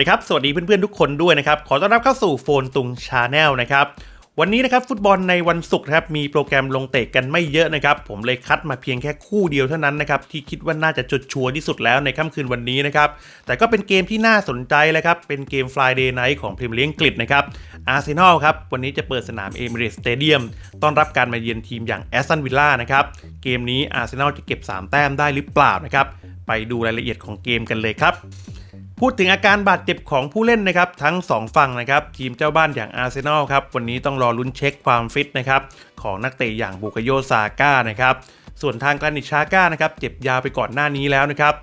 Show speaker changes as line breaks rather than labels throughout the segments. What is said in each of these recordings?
สวัสดีครับ สวัสดีเพื่อนๆ ทุกคนด้วยนะครับ ขอต้อนรับเข้าสู่โฟนตุงชาแนลนะครับ วันนี้นะครับฟุตบอลในวันศุกร์ครับมีโปรแกรมลงเตะกันไม่เยอะนะครับ ผมเลยคัดมาเพียงแค่คู่เดียวเท่านั้นนะครับ ที่คิดว่าน่าจะจุดชัวร์ที่สุดแล้วในค่ำคืนวันนี้นะครับ แต่ก็เป็นเกมที่น่าสนใจเลยครับ เป็นเกม Friday Night ของพรีเมียร์ลีกอังกฤษนะครับอาร์เซนอลครับวันนี้จะเปิดสนามเอมิเรตสเตเดียมต้อนรับการมาเยือนทีมอย่างแอสตันวิลล่านะครับเกมนี้อาร์เซนอลจะเก็บสามแต้มได้หรือเปล่านะครับไปดูรายละเอียดของเกมกันเลยครับ พูดถึงอาการบาดเจ็บของผู้เล่นนะครับทั้ง 2 ฝั่งนะครับทีมเจ้าบ้านอย่างอาร์เซนอลครับวันนี้ต้องรอลุ้นเช็คความฟิตนะครับของนักเตะอย่างบุกโยซาก้านะครับส่วนทางกานิชชาก้านะครับเจ็บยาวไปก่อนหน้านี้แล้วนะครับ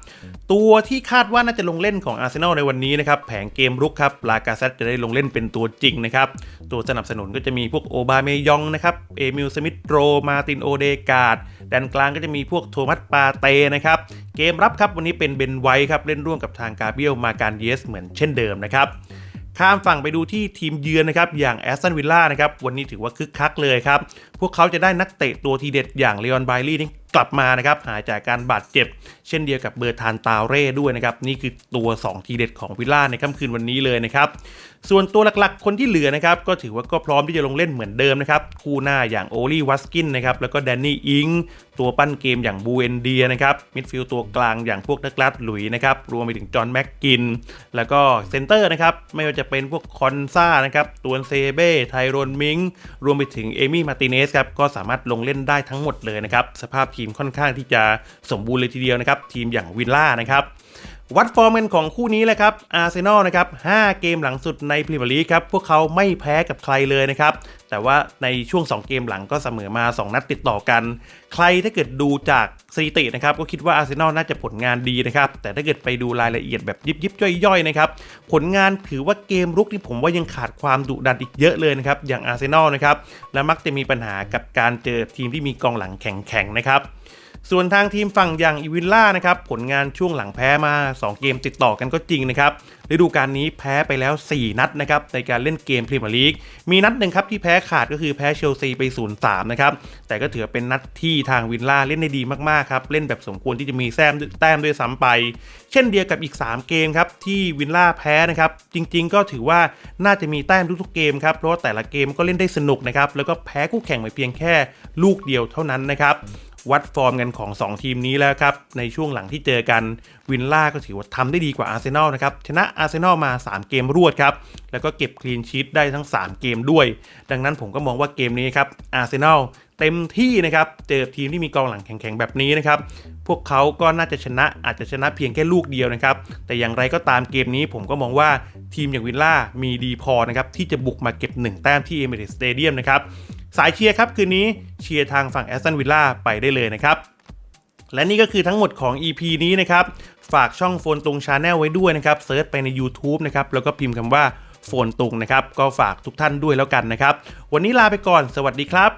ตัวที่คาดว่าน่าจะลงเล่นของอาร์เซนอลในวันนี้นะครับแผงเกมรุกครับลากาเซตจะได้ลงเล่นเป็นตัวจริงนะครับตัวสนับสนุนก็จะมีพวกโอบาเมยองนะครับเอมิลสมิธโรมาตินโอเดกาด แดนกลางก็จะมีพวกโทมัสปาเตนะครับ เกมรับครับวันนี้เป็นเบนไวท์ครับเล่นร่วมกับทางกาเบียลมาการเยสเหมือนเช่นเดิมนะครับข้ามฝั่งไปดูที่ทีมเยือนนะครับอย่างแอสตันวิลล่านะครับวันนี้ถือว่าคึกคักเลยครับ พวกเขาจะได้นักเตะตัวทีเด็ดอย่างเลออนไบลี่นี่กลับมานะครับหายจากการบาดเจ็บ เช่นเดียวกับเบอร์ทานตาเร่ด้วยนะครับ นี่คือตัว 2 ทีเด็ดของวิลล่าในค่ำคืนวันนี้เลยนะครับ ส่วนตัวหลักๆ คนที่เหลือนะครับ ก็ถือว่าก็พร้อมที่จะลงเล่นเหมือนเดิมนะครับ คู่หน้าอย่างโอลี่วัสกินนะครับ แล้วก็แดนนี่อิงตัวปั้นเกมอย่างบูเอนเดียนะครับมิดฟิลด์ตัวกลางอย่างพวกนักลัดหลุยนะครับรวมไปถึงจอห์นแม็กกิน แล้วก็เซนเตอร์นะครับไม่ว่าจะเป็นพวกคอนซ่านะครับตัวเซเบ้ไทโรนมิงรวมไปถึงเอมี่มาติเนสครับก็สามารถลงเล่นได้ทั้งหมดเลยนะครับสภาพทีมค่อนข้างที่จะสมบูรณ์เลยทีเดียวนะครับทีมอย่างวิลล่านะครับวัดฟอร์มกันของคู่นี้เลยครับอาร์เซนอลนะครับ5เกมหลังสุดในพรีเมียร์ลีกครับพวกเขาไม่แพ้กับใครเลยนะครับ แต่ว่าในช่วง 2 เกมหลังก็เสมอมา 2 นัดติดต่อกัน ใครถ้าเกิดดูจากสถิตินะครับก็คิดว่าอาร์เซนอลน่าจะผลงานดีนะครับ แต่ถ้าเกิดไปดูรายละเอียดแบบยิบยิบย่อยๆนะครับผลงานถือว่าเกมรุกที่ผมว่ายังขาดความดุดันอีกเยอะเลยนะครับอย่างอาร์เซนอลนะครับและมักจะมีปัญหากับการเจอทีมที่มีกองหลังแข็งๆนะครับ ส่วนทางทีมฝั่งอย่างอีวิลล่านะครับผลงานช่วงหลังแพ้มา 2 เกมติดต่อกันก็จริงนะครับฤดูกาลนี้แพ้ไปแล้ว 4 นัดนะครับในการเล่นเกมพรีเมียร์ลีกมีนัดหนึ่งครับที่แพ้ขาดก็คือแพ้เชลซีไป 0-3 นะครับแต่ก็ถือเป็นนัดที่ทางวิลล่าเล่นได้ดีมากๆครับเล่นแบบสมควรที่จะมีแต้มแต้มด้วยซ้ำไป เช่นเดียวกับอีก 3 เกมครับที่วิลล่าแพ้นะครับจริงๆ ก็ถือว่าน่าจะมีแต้มทุกๆเกมครับเพราะว่าแต่ละเกมก็เล่นได้สนุกนะครับแล้วก็แพ้คู่แข่งไปเพียงแค่ลูกเดียวเท่านั้นนะครับ วัดฟอร์มกันของ 2 ทีมนี้แล้วครับ ในช่วงหลังที่เจอกันวินล่าก็ถือว่าทำได้ดีกว่าอาร์เซนอลนะครับ ชนะอาร์เซนอลมา 3 เกมรวดครับ แล้วก็เก็บคลีนชีตได้ทั้ง 3 เกมด้วย ดังนั้นผมก็มองว่าเกมนี้ครับอาร์เซนอลเต็มที่นะครับ เจอทีมที่มีกองหลังแข็งๆแบบนี้นะครับ พวกเขาก็น่าจะชนะอาจจะชนะเพียงแค่ลูกเดียวนะครับ แต่อย่างไรก็ตามเกมนี้ผมก็มองว่าทีมอย่างวินล่ามีดีพอนะครับที่จะบุกมาเก็บ 1 แต้มที่เอเมเรสสเตเดียมนะครับ สายเชียร์ครับคืนนี้เชียร์ทางฝั่งแอสตันวิลล่าไปได้เลยนะครับและนี่ก็คือทั้งหมดของ EP นี้นะครับ ฝากช่องโฟนตุงชาแนลไว้ด้วยนะครับเซิร์ชไปใน YouTube นะครับ แล้วก็พิมพ์คำว่าโฟนตุงนะครับ ก็ฝากทุกท่านด้วยแล้วกันนะครับ วันนี้ลาไปก่อน สวัสดีครับ